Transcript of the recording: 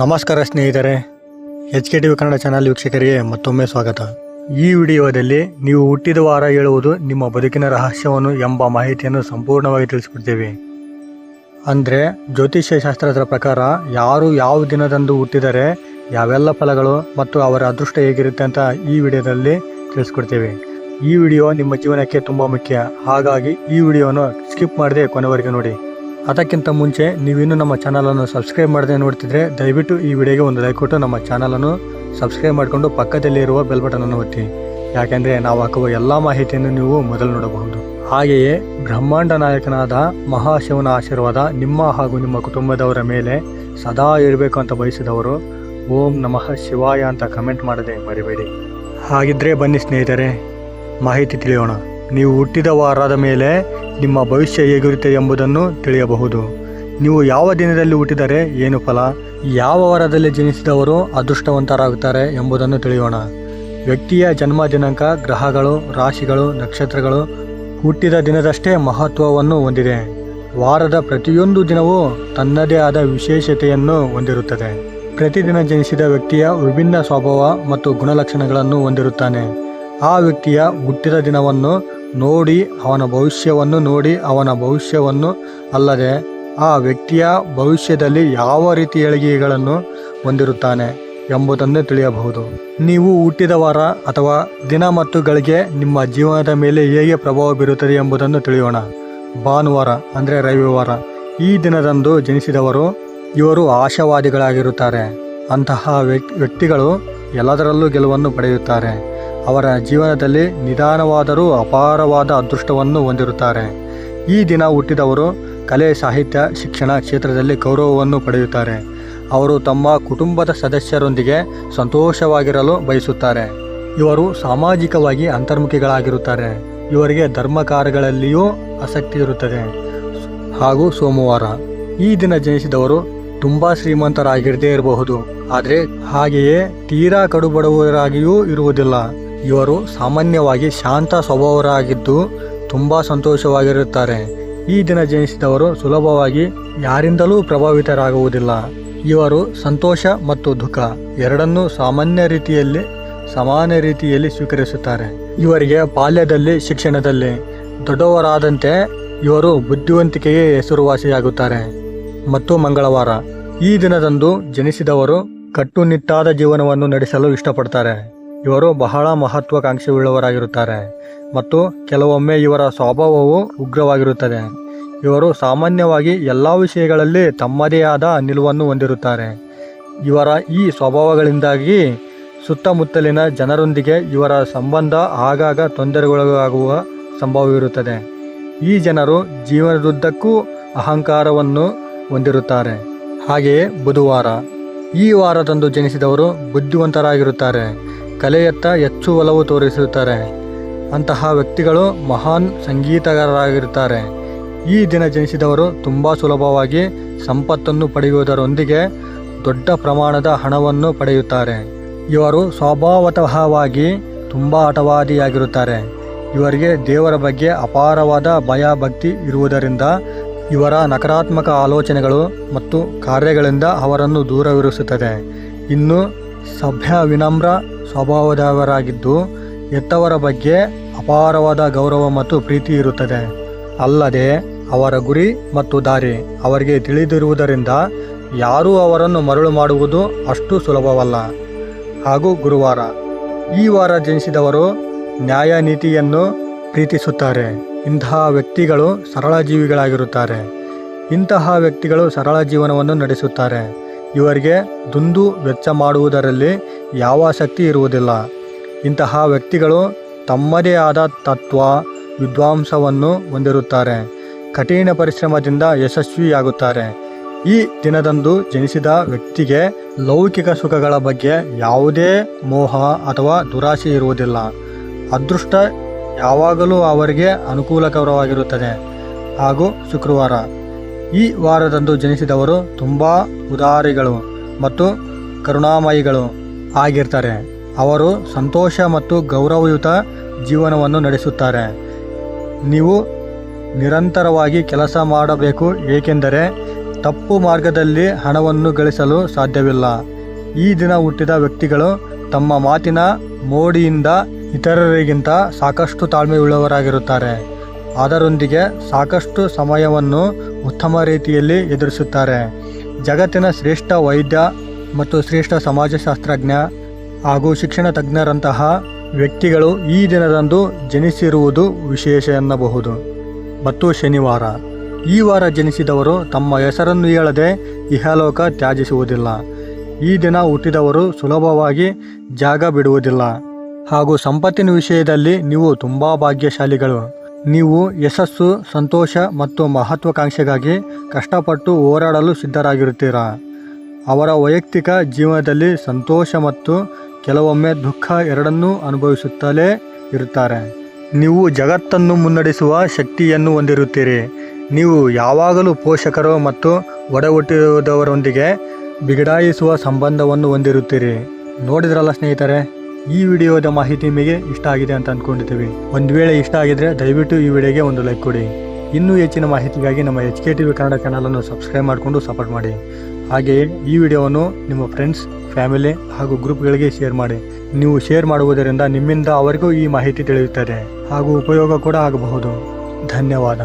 ನಮಸ್ಕಾರ ಸ್ನೇಹಿತರೆ H K T V Kannada channel ವೀಕ್ಷಕರಿಗೆ ಮತ್ತೊಮ್ಮೆ ಸ್ವಾಗತ. ಈ ವಿಡಿಯೋದಲ್ಲಿ ನೀವು ಹುಟ್ಟಿದ ವಾರ ಹೇಳುವುದು ನಿಮ್ಮ ಬದುಕಿನ ರಹಸ್ಯವನ್ನು ಎಂಬ ಮಾಹಿತಿಯನ್ನು ಸಂಪೂರ್ಣವಾಗಿ ತಿಳಿಸಿಕೊಡ್ತೀವಿ. ಅಂದರೆ ಜ್ಯೋತಿಷ್ಯ ಶಾಸ್ತ್ರದ ಪ್ರಕಾರ ಯಾರು ಯಾವ ದಿನದಂದು ಹುಟ್ಟಿದರೆ, ಯಾವೆಲ್ಲ ಫಲಗಳು ಮತ್ತು ಅವರ ಅದೃಷ್ಟ ಹೇಗಿರುತ್ತೆ ಅಂತ ಈ ವಿಡಿಯೋದಲ್ಲಿ ತಿಳಿಸ್ಕೊಡ್ತೀವಿ. ಈ ವಿಡಿಯೋ ನಿಮ್ಮ ಜೀವನಕ್ಕೆ ತುಂಬ ಮುಖ್ಯ. ಹಾಗಾಗಿ ಈ ವಿಡಿಯೋವನ್ನು ಸ್ಕಿಪ್ ಮಾಡದೆ ಕೊನೆವರೆಗೆ ನೋಡಿ. ಅದಕ್ಕಿಂತ ಮುಂಚೆ ನೀವಿನ್ನೂ ನಮ್ಮ ಚಾನಲನ್ನು ಸಬ್ಸ್ಕ್ರೈಬ್ ಮಾಡದೆ ನೋಡ್ತಿದ್ರೆ ದಯವಿಟ್ಟು ಈ ವಿಡಿಯೋಗೆ ಒಂದು ಲೈಕ್ ಕೊಟ್ಟು ನಮ್ಮ ಚಾನಲನ್ನು ಸಬ್ಸ್ಕ್ರೈಬ್ ಮಾಡಿಕೊಂಡು ಪಕ್ಕದಲ್ಲಿ ಇರುವ ಬೆಲ್ ಬಟನನ್ನು ಒತ್ತಿ. ಯಾಕೆಂದರೆ ನಾವು ಹಾಕುವ ಎಲ್ಲ ಮಾಹಿತಿಯನ್ನು ನೀವು ಮೊದಲು ನೋಡಬಹುದು. ಹಾಗೆಯೇ ಬ್ರಹ್ಮಾಂಡ ನಾಯಕನಾದ ಮಹಾಶಿವನ ಆಶೀರ್ವಾದ ನಿಮ್ಮ ಹಾಗೂ ನಿಮ್ಮ ಕುಟುಂಬದವರ ಮೇಲೆ ಸದಾ ಇರಬೇಕು ಅಂತ ಬಯಸಿದವರು ಓಂ ನಮಃ ಶಿವಾಯ ಅಂತ ಕಮೆಂಟ್ ಮಾಡದೆ ಮರಿಬೇಡಿ. ಹಾಗಿದ್ರೆ ಬನ್ನಿ ಸ್ನೇಹಿತರೆ, ಮಾಹಿತಿ ತಿಳಿಯೋಣ. ನೀವು ಹುಟ್ಟಿದ ವಾರದ ಮೇಲೆ ನಿಮ್ಮ ಭವಿಷ್ಯ ಹೇಗಿರುತ್ತೆ ಎಂಬುದನ್ನು ತಿಳಿಯಬಹುದು. ನೀವು ಯಾವ ದಿನದಲ್ಲಿ ಹುಟ್ಟಿದರೆ ಏನು ಫಲ, ಯಾವ ವಾರದಲ್ಲಿ ಜನಿಸಿದವರು ಅದೃಷ್ಟವಂತರಾಗುತ್ತಾರೆ ಎಂಬುದನ್ನು ತಿಳಿಯೋಣ. ವ್ಯಕ್ತಿಯ ಜನ್ಮ ದಿನಾಂಕ, ಗ್ರಹಗಳು, ರಾಶಿಗಳು, ನಕ್ಷತ್ರಗಳು ಹುಟ್ಟಿದ ದಿನದಷ್ಟೇ ಮಹತ್ವವನ್ನು ಹೊಂದಿದೆ. ವಾರದ ಪ್ರತಿಯೊಂದು ದಿನವೂ ತನ್ನದೇ ಆದ ವಿಶೇಷತೆಯನ್ನು ಹೊಂದಿರುತ್ತದೆ. ಪ್ರತಿದಿನ ಜನಿಸಿದ ವ್ಯಕ್ತಿಯ ವಿಭಿನ್ನ ಸ್ವಭಾವ ಮತ್ತು ಗುಣಲಕ್ಷಣಗಳನ್ನು ಹೊಂದಿರುತ್ತಾನೆ. ಆ ವ್ಯಕ್ತಿಯ ಹುಟ್ಟಿದ ದಿನವನ್ನು ನೋಡಿ ಅವನ ಭವಿಷ್ಯವನ್ನು ನೋಡಿ ಅವನ ಭವಿಷ್ಯವನ್ನು ಅಲ್ಲದೆ ಆ ವ್ಯಕ್ತಿಯ ಭವಿಷ್ಯದಲ್ಲಿ ಯಾವ ರೀತಿ ಏಳಿಗೆಗಳನ್ನು ಹೊಂದಿರುತ್ತಾನೆ ಎಂಬುದನ್ನು ತಿಳಿಯಬಹುದು. ನೀವು ಹುಟ್ಟಿದ ವಾರ ಅಥವಾ ದಿನ ಮತ್ತು ಗಳಿಗೆ ನಿಮ್ಮ ಜೀವನದ ಮೇಲೆ ಹೇಗೆ ಪ್ರಭಾವ ಬೀರುತ್ತದೆ ಎಂಬುದನ್ನು ತಿಳಿಯೋಣ. ಭಾನುವಾರ ಅಂದರೆ ರವಿವಾರ ಈ ದಿನದಂದು ಜನಿಸಿದವರು ಇವರು ಆಶಾವಾದಿಗಳಾಗಿರುತ್ತಾರೆ. ಅಂತಹ ವ್ಯಕ್- ವ್ಯಕ್ತಿಗಳು ಎಲ್ಲದರಲ್ಲೂ ಗೆಲುವನ್ನು ಪಡೆಯುತ್ತಾರೆ. ಅವರ ಜೀವನದಲ್ಲಿ ನಿಧಾನವಾದರೂ ಅಪಾರವಾದ ಅದೃಷ್ಟವನ್ನು ಹೊಂದಿರುತ್ತಾರೆ. ಈ ದಿನ ಹುಟ್ಟಿದವರು ಕಲೆ, ಸಾಹಿತ್ಯ, ಶಿಕ್ಷಣ ಕ್ಷೇತ್ರದಲ್ಲಿ ಗೌರವವನ್ನು ಪಡೆಯುತ್ತಾರೆ. ಅವರು ತಮ್ಮ ಕುಟುಂಬದ ಸದಸ್ಯರೊಂದಿಗೆ ಸಂತೋಷವಾಗಿರಲು ಬಯಸುತ್ತಾರೆ. ಇವರು ಸಾಮಾಜಿಕವಾಗಿ ಅಂತರ್ಮುಖಿಗಳಾಗಿರುತ್ತಾರೆ. ಇವರಿಗೆ ಧರ್ಮ ಕಾರ್ಯಗಳಲ್ಲಿಯೂ ಆಸಕ್ತಿ ಇರುತ್ತದೆ. ಹಾಗೂ ಸೋಮವಾರ ಈ ದಿನ ಜನಿಸಿದವರು ತುಂಬ ಶ್ರೀಮಂತರಾಗಿರದೇ ಇರಬಹುದು. ಆದರೆ ಹಾಗೆಯೇ ತೀರಾ ಕಡುಬಡವರಾಗಿಯೂ ಇರುವುದಿಲ್ಲ. ಇವರು ಸಾಮಾನ್ಯವಾಗಿ ಶಾಂತ ಸ್ವಭಾವರಾಗಿದ್ದು ತುಂಬ ಸಂತೋಷವಾಗಿರುತ್ತಾರೆ. ಈ ದಿನ ಜನಿಸಿದವರು ಸುಲಭವಾಗಿ ಯಾರಿಂದಲೂ ಪ್ರಭಾವಿತರಾಗುವುದಿಲ್ಲ. ಇವರು ಸಂತೋಷ ಮತ್ತು ದುಃಖ ಎರಡನ್ನೂ ಸಾಮಾನ್ಯ ರೀತಿಯಲ್ಲಿ, ಸಮಾನ ರೀತಿಯಲ್ಲಿ ಸ್ವೀಕರಿಸುತ್ತಾರೆ. ಇವರಿಗೆ ಬಾಲ್ಯದಲ್ಲಿ, ಶಿಕ್ಷಣದಲ್ಲಿ ದೊಡ್ಡವರಾದಂತೆ ಇವರು ಬುದ್ಧಿವಂತಿಕೆಗೆ ಹೆಸರುವಾಸಿಯಾಗುತ್ತಾರೆ. ಮತ್ತು ಮಂಗಳವಾರ ಈ ದಿನದಂದು ಜನಿಸಿದವರು ಕಟ್ಟುನಿಟ್ಟಾದ ಜೀವನವನ್ನು ನಡೆಸಲು ಇಷ್ಟಪಡ್ತಾರೆ. ಇವರು ಬಹಳ ಮಹತ್ವಾಕಾಂಕ್ಷೆಯುಳ್ಳವರಾಗಿರುತ್ತಾರೆ. ಮತ್ತು ಕೆಲವೊಮ್ಮೆ ಇವರ ಸ್ವಭಾವವು ಉಗ್ರವಾಗಿರುತ್ತದೆ. ಇವರು ಸಾಮಾನ್ಯವಾಗಿ ಎಲ್ಲ ವಿಷಯಗಳಲ್ಲಿ ತಮ್ಮದೇ ಆದ ನಿಲುವನ್ನು ಹೊಂದಿರುತ್ತಾರೆ. ಇವರ ಈ ಸ್ವಭಾವಗಳಿಂದಾಗಿ ಸುತ್ತಮುತ್ತಲಿನ ಜನರೊಂದಿಗೆ ಇವರ ಸಂಬಂಧ ಆಗಾಗ ತೊಂದರೆಗೊಳಗಾಗುವ ಸಂಭವವಿರುತ್ತದೆ. ಈ ಜನರು ಜೀವನದುದ್ದಕ್ಕೂ ಅಹಂಕಾರವನ್ನು ಹೊಂದಿರುತ್ತಾರೆ. ಹಾಗೆಯೇ ಬುಧವಾರ, ಈ ವಾರದಂದು ಜನಿಸಿದವರು ಬುದ್ಧಿವಂತರಾಗಿರುತ್ತಾರೆ. ಕಲೆಯತ್ತ ಹೆಚ್ಚು ಒಲವು ತೋರಿಸುತ್ತಾರೆ. ಅಂತಹ ವ್ಯಕ್ತಿಗಳು ಮಹಾನ್ ಸಂಗೀತಗಾರರಾಗಿರುತ್ತಾರೆ. ಈ ದಿನ ಜನಿಸಿದವರು ತುಂಬ ಸುಲಭವಾಗಿ ಸಂಪತ್ತನ್ನು ಪಡೆಯುವುದರೊಂದಿಗೆ ದೊಡ್ಡ ಪ್ರಮಾಣದ ಹಣವನ್ನು ಪಡೆಯುತ್ತಾರೆ. ಇವರು ಸ್ವಭಾವತಃವಾಗಿ ತುಂಬ ಹಠವಾದಿಯಾಗಿರುತ್ತಾರೆ. ಇವರಿಗೆ ದೇವರ ಬಗ್ಗೆ ಅಪಾರವಾದ ಭಯ ಭಕ್ತಿ ಇರುವುದರಿಂದ ಇವರ ನಕಾರಾತ್ಮಕ ಆಲೋಚನೆಗಳು ಮತ್ತು ಕಾರ್ಯಗಳಿಂದ ಅವರನ್ನು ದೂರವಿರಿಸುತ್ತದೆ. ಇನ್ನು ಸಭ್ಯ ವಿನಮ್ರ ಸ್ವಭಾವದವರಾಗಿದ್ದು ಎತ್ತವರ ಬಗ್ಗೆ ಅಪಾರವಾದ ಗೌರವ ಮತ್ತು ಪ್ರೀತಿ ಇರುತ್ತದೆ. ಅಲ್ಲದೆ, ಅವರ ಗುರಿ ಮತ್ತು ದಾರಿ ಅವರಿಗೆ ತಿಳಿದಿರುವುದರಿಂದ ಯಾರೂ ಅವರನ್ನು ಮರಳು ಮಾಡುವುದು ಅಷ್ಟು ಸುಲಭವಲ್ಲ. ಹಾಗೂ ಗುರುವಾರ, ಈ ವಾರ ಜನಿಸಿದವರು ನ್ಯಾಯ ನೀತಿಯನ್ನು ಪ್ರೀತಿಸುತ್ತಾರೆ. ಇಂತಹ ವ್ಯಕ್ತಿಗಳು ಸರಳ ಜೀವಿಗಳಾಗಿರುತ್ತಾರೆ. ಇಂತಹ ವ್ಯಕ್ತಿಗಳು ಸರಳ ಜೀವನವನ್ನು ನಡೆಸುತ್ತಾರೆ. ಇವರಿಗೆ ದುಂದು ವೆಚ್ಚ ಮಾಡುವುದರಲ್ಲಿ ಯಾವ ಆಸಕ್ತಿ ಇರುವುದಿಲ್ಲ. ಇಂತಹ ವ್ಯಕ್ತಿಗಳು ತಮ್ಮದೇ ಆದ ತತ್ವ, ವಿದ್ವಾಂಸವನ್ನು ಹೊಂದಿರುತ್ತಾರೆ. ಕಠಿಣ ಪರಿಶ್ರಮದಿಂದ ಯಶಸ್ವಿಯಾಗುತ್ತಾರೆ. ಈ ದಿನದಂದು ಜನಿಸಿದ ವ್ಯಕ್ತಿಗೆ ಲೌಕಿಕ ಸುಖಗಳ ಬಗ್ಗೆ ಯಾವುದೇ ಮೋಹ ಅಥವಾ ದುರಾಸೆ ಇರುವುದಿಲ್ಲ. ಅದೃಷ್ಟ ಯಾವಾಗಲೂ ಅವರಿಗೆ ಅನುಕೂಲಕರವಾಗಿರುತ್ತದೆ. ಹಾಗೂ ಶುಕ್ರವಾರ ಈ ವಾರದಂದು ಜನಿಸಿದವರು ತುಂಬ ಉದಾರಿಗಳು ಮತ್ತು ಕರುಣಾಮಯಿಗಳು ಆಗಿರ್ತಾರೆ. ಅವರು ಸಂತೋಷ ಮತ್ತು ಗೌರವಯುತ ಜೀವನವನ್ನು ನಡೆಸುತ್ತಾರೆ. ನೀವು ನಿರಂತರವಾಗಿ ಕೆಲಸ ಮಾಡಬೇಕು, ಏಕೆಂದರೆ ತಪ್ಪು ಮಾರ್ಗದಲ್ಲಿ ಹಣವನ್ನು ಗಳಿಸಲು ಸಾಧ್ಯವಿಲ್ಲ. ಈ ದಿನ ಹುಟ್ಟಿದ ವ್ಯಕ್ತಿಗಳು ತಮ್ಮ ಮಾತಿನ ಮೋಡಿಯಿಂದ ಇತರರಿಗಿಂತ ಸಾಕಷ್ಟು ತಾಳ್ಮೆಯುಳ್ಳವರಾಗಿರುತ್ತಾರೆ. ಅದರೊಂದಿಗೆ ಸಾಕಷ್ಟು ಸಮಯವನ್ನು ಉತ್ತಮ ರೀತಿಯಲ್ಲಿ ಎದುರಿಸುತ್ತಾರೆ. ಜಗತ್ತಿನ ಶ್ರೇಷ್ಠ ವೈದ್ಯ ಮತ್ತು ಶ್ರೇಷ್ಠ ಸಮಾಜಶಾಸ್ತ್ರಜ್ಞ ಹಾಗೂ ಶಿಕ್ಷಣ ತಜ್ಞರಂತಹ ವ್ಯಕ್ತಿಗಳು ಈ ದಿನದಂದು ಜನಿಸಿರುವುದು ವಿಶೇಷ ಎನ್ನಬಹುದು. ಮತ್ತು ಶನಿವಾರ. ಈ ವಾರ ಜನಿಸಿದವರು ತಮ್ಮ ಹೆಸರನ್ನು ಹೇಳದೆ ಇಹಲೋಕ ತ್ಯಾಜಿಸುವುದಿಲ್ಲ. ಈ ದಿನ ಹುಟ್ಟಿದವರು ಸುಲಭವಾಗಿ ಜಾಗ ಬಿಡುವುದಿಲ್ಲ ಹಾಗೂ ಸಂಪತ್ತಿನ ವಿಷಯದಲ್ಲಿ ನೀವು ತುಂಬ ಭಾಗ್ಯಶಾಲಿಗಳು. ನೀವು ಯಶಸ್ಸು, ಸಂತೋಷ ಮತ್ತು ಮಹತ್ವಾಕಾಂಕ್ಷೆಗಾಗಿ ಕಷ್ಟಪಟ್ಟು ಹೋರಾಡಲು ಸಿದ್ಧರಾಗಿರುತ್ತೀರಾ? ಅವರ ವೈಯಕ್ತಿಕ ಜೀವನದಲ್ಲಿ ಸಂತೋಷ ಮತ್ತು ಕೆಲವೊಮ್ಮೆ ದುಃಖ ಎರಡನ್ನೂ ಅನುಭವಿಸುತ್ತಲೇ ಇರುತ್ತಾರೆ. ನೀವು ಜಗತ್ತನ್ನು ಮುನ್ನಡೆಸುವ ಶಕ್ತಿಯನ್ನು ಹೊಂದಿರುತ್ತೀರಿ. ನೀವು ಯಾವಾಗಲೂ ಪೋಷಕರು ಮತ್ತು ಒಡಹುಟ್ಟಿದವರೊಂದಿಗೆ ಬಿಗಡಾಯಿಸುವ ಸಂಬಂಧವನ್ನು ಹೊಂದಿರುತ್ತೀರಿ. ನೋಡಿದ್ರಲ್ಲ ಸ್ನೇಹಿತರೆ? ಈ ವಿಡಿಯೋದ ಮಾಹಿತಿ ನಿಮಗೆ ಇಷ್ಟ ಆಗಿದೆ ಅಂತ ಅಂದ್ಕೊಂಡಿದ್ದೀವಿ ಒಂದು ವೇಳೆ ಇಷ್ಟ ಆಗಿದ್ರೆ ದಯವಿಟ್ಟು ಈ ವಿಡಿಯೋಗೆ ಒಂದು ಲೈಕ್ ಕೊಡಿ. ಇನ್ನೂ ಹೆಚ್ಚಿನ ಮಾಹಿತಿಗಾಗಿ ನಮ್ಮ H K T V Kannada ಚಾನಲನ್ನು ಸಬ್ಸ್ಕ್ರೈಬ್ ಮಾಡಿಕೊಂಡು ಸಪೋರ್ಟ್ ಮಾಡಿ. ಹಾಗೆಯೇ ಈ ವಿಡಿಯೋವನ್ನು ನಿಮ್ಮ ಫ್ರೆಂಡ್ಸ್ ಫ್ಯಾಮಿಲಿ ಹಾಗೂ ಗ್ರೂಪ್ಗಳಿಗೆ ಶೇರ್ ಮಾಡಿ. ನೀವು ಶೇರ್ ಮಾಡುವುದರಿಂದ ನಿಮ್ಮಿಂದ ಅವರಿಗೂ ಈ ಮಾಹಿತಿ ತಿಳಿಯುತ್ತದೆ ಹಾಗೂ ಉಪಯೋಗ ಕೂಡ ಆಗಬಹುದು. ಧನ್ಯವಾದ.